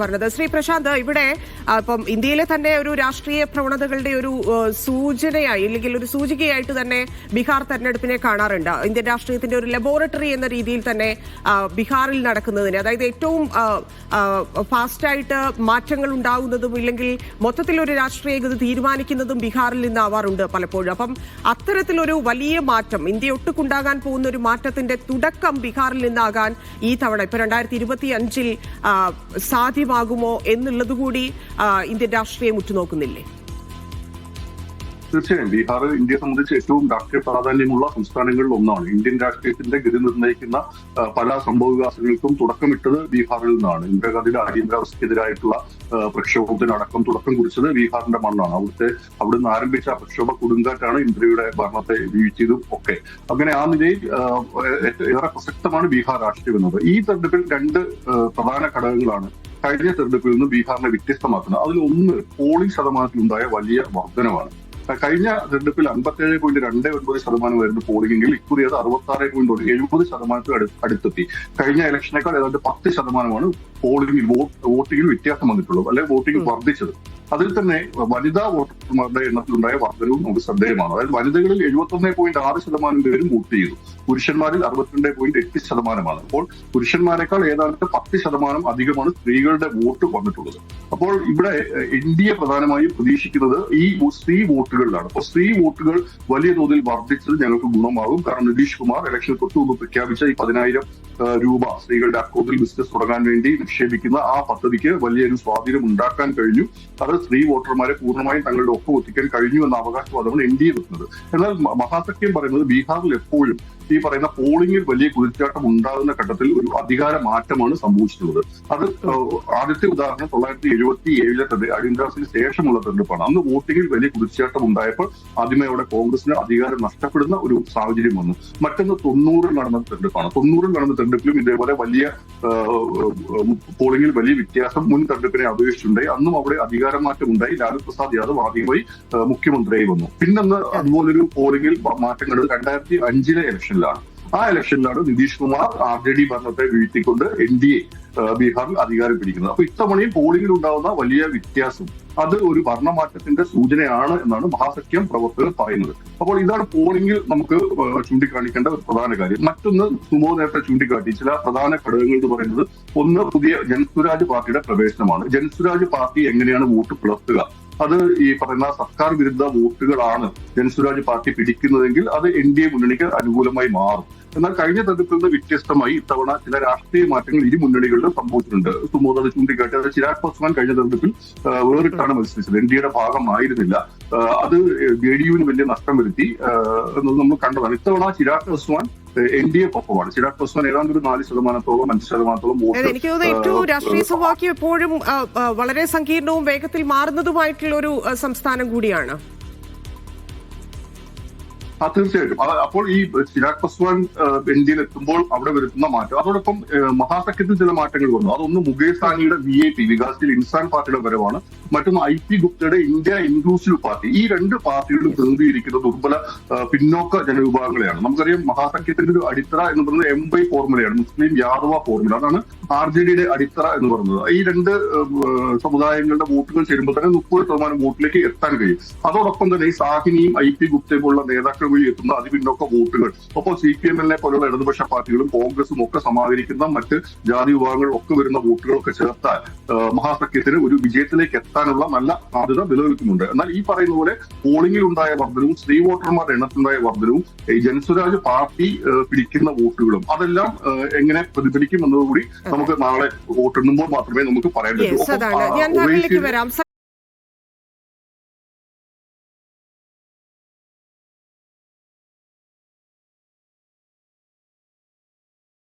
പറഞ്ഞത്. ശ്രീ പ്രശാന്ത് ഇവിടെ ഇപ്പം ഇന്ത്യയിലെ തന്നെ ഒരു രാഷ്ട്രീയ പ്രവണതകളുടെ ഒരു സൂചനയായി അല്ലെങ്കിൽ ഒരു സൂചികയായിട്ട് തന്നെ ബീഹാർ തെരഞ്ഞെടുപ്പിനെ കാണാറുണ്ട്. ഇന്ത്യൻ രാഷ്ട്രീയത്തിന്റെ ഒരു ലബോറട്ടറി എന്ന രീതിയിൽ തന്നെ ബീഹാറിൽ നടക്കുന്നതിന്. അതായത് ഏറ്റവും ഫാസ്റ്റായിട്ട് മാറ്റങ്ങൾ ഉണ്ടാകുന്നതും ഇല്ലെങ്കിൽ മൊത്തത്തിൽ ഒരു രാഷ്ട്രീയ ഗതി തീരുമാനിക്കുന്നതും ബീഹാറിൽ നിന്നാവാറുണ്ട് പലപ്പോഴും. അപ്പം അത്തരത്തിലൊരു വലിയ മാറ്റം ഇന്ത്യ ഒട്ടുക്കുണ്ടാകാൻ പോകുന്ന ഒരു മാറ്റത്തിന്റെ തുടക്കം ബീഹാറിൽ നിന്നാകാൻ ഈ തവണ ഇപ്പൊ രണ്ടായിരത്തി ഇരുപത്തി അഞ്ചിൽ സാധ്യമാകുമോ എന്നുള്ളത് കൂടി ആ, ഇന്ത്യൻ രാഷ്ട്രീയം ഉറ്റുനോക്കുന്നില്ലേ? തീർച്ചയായും. ബീഹാർ ഇന്ത്യയെ സംബന്ധിച്ച് ഏറ്റവും രാഷ്ട്രീയ പ്രാധാന്യമുള്ള സംസ്ഥാനങ്ങളിൽ ഒന്നാണ്. ഇന്ത്യൻ രാഷ്ട്രീയത്തിന്റെ ഗതി നിർണയിക്കുന്ന പല സംഭവ വികാസങ്ങൾക്കും തുടക്കമിട്ടത് ബീഹാറിൽ നിന്നാണ്. ഇന്ദിരാഗാന്ധിയുടെ അടിയന്തരാവസ്ഥയ്ക്കെതിരായിട്ടുള്ള ആ, പ്രക്ഷോഭത്തിനടക്കം തുടക്കം കുറിച്ചത് ബീഹാറിന്റെ മണ്ണാണ്. അവിടുത്തെ അവിടുന്ന് ആരംഭിച്ച പ്രക്ഷോഭ കൊടുങ്കാറ്റാണ് ഇന്ത്യയുടെ ഭരണത്തെ വീഴ്ചയതും ഒക്കെ. അങ്ങനെ ആ നിലയിൽ ഏറെ പ്രസക്തമാണ് ബീഹാർ രാഷ്ട്രീയം എന്നത്. ഈ തെരഞ്ഞെടുപ്പിൽ രണ്ട് പ്രധാന ഘടകങ്ങളാണ് കഴിഞ്ഞ തെരഞ്ഞെടുപ്പിൽ നിന്ന് ബീഹാറിനെ വ്യത്യസ്തമാക്കുന്നത് അതിൽ ഒന്ന് പോളിംഗ് ശതമാനത്തിലുണ്ടായ വലിയ വർധനമാണ് കഴിഞ്ഞ തെരഞ്ഞെടുപ്പിൽ അമ്പത്തേഴ് പോയിന്റ് രണ്ട് ഒൻപത് ശതമാനമായിരുന്നു പോളിംഗെങ്കിൽ ഇക്കുറി അത് അറുപത്തി ആറ് പോയിന്റ് എഴുപത് ശതമാനത്തിൽ അടു- അടുത്തെത്തി. കഴിഞ്ഞ ഇലക്ഷനേക്കാൾ ഏതാണ്ട് പത്ത് ശതമാനമാണ് പോളിംഗിൽ വോട്ട് വോട്ടിംഗിൽ വ്യത്യാസം വന്നിട്ടുള്ളത് അല്ലെങ്കിൽ വോട്ടിംഗ് വർദ്ധിച്ചത്. അതിൽ തന്നെ വനിതാ വോട്ടർമാരുടെ എണ്ണത്തിലുണ്ടായ വർധനവും നമുക്ക് ശ്രദ്ധേയമാണ്. അതായത് വനിതകളിൽ എഴുപത്തി ഒന്ന് പോയിന്റ് ആറ് ശതമാനം പേരും വോട്ട് ചെയ്തു. പുരുഷന്മാരിൽ അറുപത്തിരണ്ട് പോയിന്റ് എട്ട് ശതമാനമാണ്. അപ്പോൾ പുരുഷന്മാരെക്കാൾ ഏതാണ്ട് പത്ത് ശതമാനം അധികമാണ് സ്ത്രീകളുടെ വോട്ട് വന്നിട്ടുള്ളത്. അപ്പോൾ ഇവിടെ എൻ ഡി എ പ്രധാനമായും പ്രതീക്ഷിക്കുന്നത് ഈ സ്ത്രീ വോട്ടുകളിലാണ്. അപ്പോൾ സ്ത്രീ വോട്ടുകൾ വലിയ തോതിൽ വർദ്ധിച്ചത് ഞങ്ങൾക്ക് ഗുണമാകും. കാരണം നിതീഷ് കുമാർ ഇലക്ഷൻ തൊട്ട് മുമ്പ് പ്രഖ്യാപിച്ച ഈ പതിനായിരം രൂപ സ്ത്രീകളുടെ അക്കൗണ്ടിൽ ബിസിനസ് തുടങ്ങാൻ വേണ്ടി നിക്ഷേപിക്കുന്ന ആ പദ്ധതിക്ക് വലിയൊരു സ്വാധീനം ഉണ്ടാക്കാൻ കഴിഞ്ഞു. അത് സ്ത്രീ വോട്ടർമാരെ പൂർണമായും തങ്ങളുടെ ഒപ്പം ഒത്തിക്കാൻ കഴിഞ്ഞു എന്ന അവകാശവാദമാണ് എൻ ഡി എ വെക്കുന്നത്. എന്നാൽ മഹാസഖ്യം പറയുന്നത് ബീഹാറിൽ എപ്പോഴും ഈ പറയുന്ന പോളിംഗിൽ വലിയ കുതിച്ചാട്ടം ഉണ്ടാകുന്ന ഘട്ടത്തിൽ ഒരു അധികാര മാറ്റമാണ് സംഭവിച്ചിട്ടുള്ളത്. അത് ആദ്യത്തെ ഉദാഹരണം തൊള്ളായിരത്തി എഴുപത്തി ഏഴിലെ തന്നെ അടിയന്തരാവസ്ഥയ്ക്ക് ശേഷമുള്ള തെരഞ്ഞെടുപ്പാണ്. അന്ന് വോട്ടിംഗിൽ വലിയ കുതിച്ചാട്ടം ഉണ്ടായപ്പോൾ ആദ്യമേ അവിടെ കോൺഗ്രസിന് അധികാരം നഷ്ടപ്പെടുന്ന ഒരു സാഹചര്യം വന്നു. മറ്റൊന്ന് തൊണ്ണൂറിൽ നടന്ന തെരഞ്ഞെടുപ്പാണ്. തൊണ്ണൂറിൽ നടന്ന തെരഞ്ഞെടുപ്പിലും ഇതേപോലെ വലിയ പോളിംഗിൽ വലിയ വ്യത്യാസം മുൻ തെരഞ്ഞെടുപ്പിനെ അപേക്ഷിച്ചുണ്ടായി അന്നും അവിടെ അധികാരമാറ്റം ഉണ്ടായി. ലാലു പ്രസാദ് യാദവ് ആദ്യമായി മുഖ്യമന്ത്രിയായി വന്നു. പിന്നൊന്ന് അതുപോലൊരു പോളിംഗിൽ മാറ്റം കണ്ടത് രണ്ടായിരത്തി അഞ്ചിലെ ഇലക്ഷനിലാണ് ആ ഇലക്ഷനിലാണ് Nitish Kumar R J D ഭരണത്തെ വീഴ്ത്തിക്കൊണ്ട് എൻ ഡി എ ബീഹാറിൽ അധികാരം പിടിക്കുന്നത്. അപ്പൊ ഇത്തവണയും പോളിംഗിൽ ഉണ്ടാകുന്ന വലിയ വ്യത്യാസം. അത് ഒരു ഭരണമാറ്റത്തിന്റെ സൂചനയാണ് എന്നാണ് മഹാസഖ്യം പ്രവർത്തകർ പറയുന്നത്. അപ്പോൾ ഇതാണ് പോളിംഗിൽ നമുക്ക് ചൂണ്ടിക്കാണിക്കേണ്ട പ്രധാന കാര്യം. മറ്റൊന്ന് സുമോ നേരത്തെ ചൂണ്ടിക്കാട്ടി. ചില പ്രധാന ഘടകങ്ങൾ എന്ന് പറയുന്നത് ഒന്ന് പുതിയ ജൻസുരാജ് പാർട്ടിയുടെ പ്രവേശനമാണ്. ജൻസുരാജ് പാർട്ടി എങ്ങനെയാണ് വോട്ട് പുലർത്തുക? അത് ഈ പറയുന്ന സർക്കാർ വിരുദ്ധ വോട്ടുകളാണ് ജനസ്വരാജ് പാർട്ടി പിടിക്കുന്നതെങ്കിൽ അത് എൻ ഡി എ മുന്നണിക്ക് അനുകൂലമായി മാറും. എന്നാൽ കഴിഞ്ഞ തെരഞ്ഞെടുപ്പിൽ നിന്ന് വ്യത്യസ്തമായി ഇത്തവണ ചില രാഷ്ട്രീയ മാറ്റങ്ങൾ ഇരു മുന്നണികളിലും സംഭവിച്ചിട്ടുണ്ട്. സുമോദ് അത് ചൂണ്ടിക്കാട്ടി. അത് ചിരാഗ് പാസ്വാൻ കഴിഞ്ഞ തെരഞ്ഞെടുപ്പിൽ വേറിട്ടാണ് മത്സരിച്ചത്. എൻ ഡി എയുടെ ഭാഗമായിരുന്നില്ല. അത് ജെ ഡി യുവിന് വലിയ നഷ്ടം വരുത്തി എന്നത് നമ്മൾ കണ്ടതാണ്. ഇത്തവണ Chirag Paswan N D A ഒപ്പമാണ്. ചിരാഗ് പസ്വാൻ ഏതാണ്ട് ഒരു നാല് ശതമാനത്തോളം അഞ്ച് ശതമാനത്തോളം വോട്ട് എനിക്ക് തോന്നുന്നു ഏറ്റവും രാഷ്ട്രീയ സമവാക്യം എപ്പോഴും വളരെ സങ്കീർണവും വേഗത്തിൽ മാറുന്നതുമായിട്ടുള്ള ഒരു സംസ്ഥാനം കൂടിയാണ്. ആ തീർച്ചയായിട്ടും. അപ്പോൾ ഈ ചിരാഗ് പസ്വാൻ ഇന്ത്യയിൽ എത്തുമ്പോൾ അവിടെ വരുത്തുന്ന മാറ്റം. അതോടൊപ്പം മഹാസഖ്യത്തിൽ ചില മാറ്റങ്ങൾ വന്നു. അതൊന്ന് മുകേഷ് സാനിയുടെ വി ഐ പി വികാസിൽ ഇൻസാൻ പാർട്ടിയുടെ വരവാണ്. മറ്റൊന്ന് ഐ പി ഗുപ്തയുടെ ഇന്ത്യ ഇൻക്ലൂസീവ് പാർട്ടി. ഈ രണ്ട് പാർട്ടികളും പ്രതിനിധീകരിക്കുന്ന ദുർബല പിന്നോക്ക ജനവിഭാഗങ്ങളെയാണ്. നമുക്കറിയാം മഹാസഖ്യത്തിന്റെ ഒരു അടിത്തറ എന്ന് പറയുന്നത് എം ബൈ ഫോർമുലയാണ് മുസ്ലിം യാദവ ഫോർമുല അതാണ് ആർ ജെ ഡിയുടെ അടിത്തറ എന്ന് പറയുന്നത്. ഈ രണ്ട് സമുദായങ്ങളുടെ വോട്ടുകൾ ചേരുമ്പോൾ തന്നെ മുപ്പത് ശതമാനം വോട്ടിലേക്ക് എത്താൻ കഴിയും. അതോടൊപ്പം തന്നെ ഈ സാഹിനിയും ഐ പി ഗുപ്തയും പോലുള്ള നേതാക്കൾ വഴി എത്തുന്ന അതിപിന്നോക്ക വോട്ടുകൾ. അപ്പോൾ സി പി എമ്മിനെ പോലുള്ള ഇടതുപക്ഷ പാർട്ടികളും കോൺഗ്രസും ഒക്കെ സമാഹരിക്കുന്ന മറ്റ് ജാതി വിഭാഗങ്ങൾ ഒക്കെ വരുന്ന വോട്ടുകളൊക്കെ ചേർത്താൽ മഹാസഖ്യത്തിന് ഒരു വിജയത്തിലേക്ക് എത്താനുള്ള നല്ല സാധ്യത നിലനിൽക്കുന്നുണ്ട്. എന്നാൽ ഈ പറയുന്ന പോലെ പോളിംഗിൽ ഉണ്ടായ വർധനവും സ്ത്രീ വോട്ടർമാരുടെ എണ്ണത്തിലുണ്ടായ വർധനവും ഈ ജനസ്വരാജ് പാർട്ടി പിടിക്കുന്ന വോട്ടുകളും അതെല്ലാം എങ്ങനെ പ്രതിഫലിക്കും എന്നതുകൂടി നമുക്ക് നാളെ വോട്ടെണ്ണുമ്പോൾ മാത്രമേ നമുക്ക് പറയാൻ പറ്റൂ.